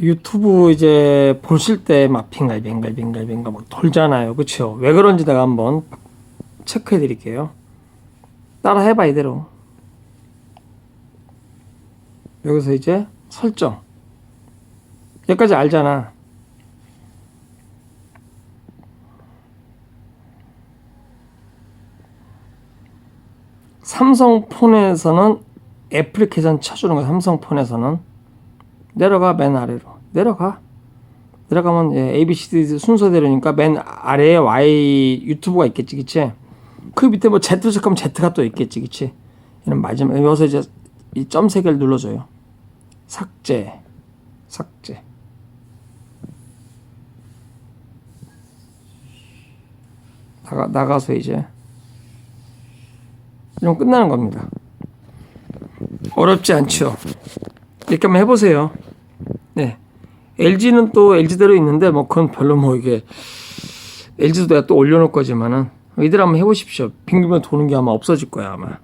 유튜브 이제 보실 때 막 빙갈빙갈 빙갈빙갈 막 돌잖아요. 그쵸? 왜 그런지 내가 한번 체크해 드릴게요. 따라 해봐, 이대로. 여기서 이제 설정. 여기까지 알잖아. 삼성폰에서는 애플리케이션 쳐주는 거야. 삼성폰에서는 내려가 맨 아래로 내려가 내려가면 예, A, B, C, D 순서대로니까 맨 아래에 Y 유튜브가 있겠지, 그치? 그 밑에 뭐 Z 체크하면 Z가 또 있겠지, 그치? 이런 마지막 여기서 이제 이 점 세 개를 눌러줘요. 삭제, 삭제. 나가 나가서 이제 이러면 끝나는 겁니다. 어렵지 않죠? 이렇게 한번 해보세요. 네. LG는 또 LG대로 있는데 뭐 그건 별로 뭐 이게 LG도 내가 또 올려놓을 거지만은 이들 한번 해보십시오. 빙빙 도는 게 아마 없어질 거야 아마.